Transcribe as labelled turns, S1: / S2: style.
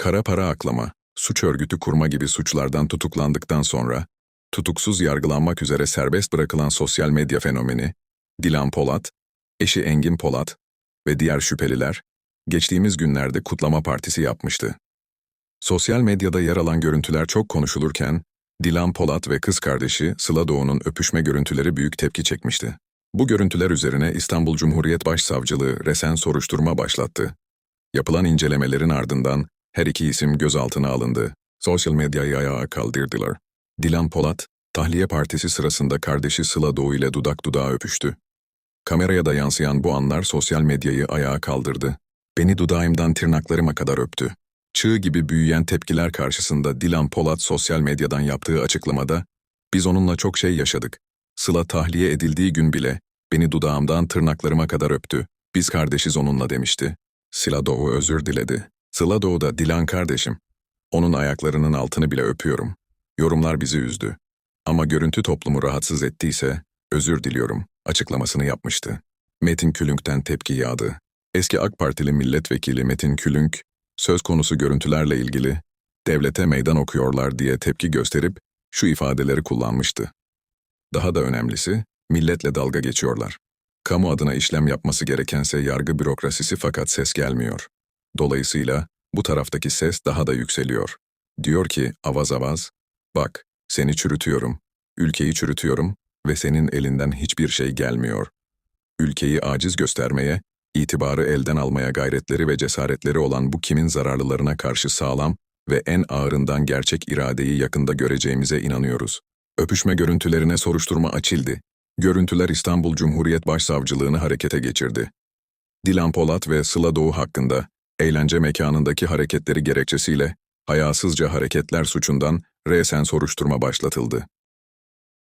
S1: Kara para aklama, suç örgütü kurma gibi suçlardan tutuklandıktan sonra, tutuksuz yargılanmak üzere serbest bırakılan sosyal medya fenomeni, Dilan Polat, eşi Engin Polat ve diğer şüpheliler, geçtiğimiz günlerde kutlama partisi yapmıştı. Sosyal medyada yer alan görüntüler çok konuşulurken, Dilan Polat ve kız kardeşi Sıla Doğu'nun öpüşme görüntüleri büyük tepki çekmişti. Bu görüntüler üzerine İstanbul Cumhuriyet Başsavcılığı resen soruşturma başlattı. Yapılan incelemelerin ardından her iki isim gözaltına alındı. Sosyal medyayı ayağa kaldırdılar. Dilan Polat, tahliye partisi sırasında kardeşi Sıla Doğu ile dudak dudağa öpüştü. Kameraya da yansıyan bu anlar sosyal medyayı ayağa kaldırdı. Beni dudağımdan tırnaklarıma kadar öptü. Çığ gibi büyüyen tepkiler karşısında Dilan Polat sosyal medyadan yaptığı açıklamada, biz onunla çok şey yaşadık. Sıla tahliye edildiği gün bile beni dudağımdan tırnaklarıma kadar öptü. Biz kardeşiz onunla demişti. Sıla Doğu özür diledi. Sıla Doğu da Dilan kardeşim. Onun ayaklarının altını bile öpüyorum. Yorumlar bizi üzdü. Ama görüntü toplumu rahatsız ettiyse özür diliyorum açıklamasını yapmıştı. Metin Külünk'ten tepki yağdı. Eski AK Partili milletvekili Metin Külünk, söz konusu görüntülerle ilgili devlete meydan okuyorlar diye tepki gösterip şu ifadeleri kullanmıştı. Daha da önemlisi, milletle dalga geçiyorlar. Kamu adına işlem yapması gerekense yargı bürokrasisi fakat ses gelmiyor. Dolayısıyla bu taraftaki ses daha da yükseliyor. Diyor ki avaz avaz, bak seni çürütüyorum, ülkeyi çürütüyorum ve senin elinden hiçbir şey gelmiyor. Ülkeyi aciz göstermeye, itibarı elden almaya gayretleri ve cesaretleri olan bu kimin zararlılarına karşı sağlam ve en ağırından gerçek iradeyi yakında göreceğimize inanıyoruz. Öpüşme görüntülerine soruşturma açıldı. Görüntüler İstanbul Cumhuriyet Başsavcılığını harekete geçirdi. Dilan Polat ve Sıla Doğu hakkında eğlence mekanındaki hareketleri gerekçesiyle hayasızca hareketler suçundan resen soruşturma başlatıldı.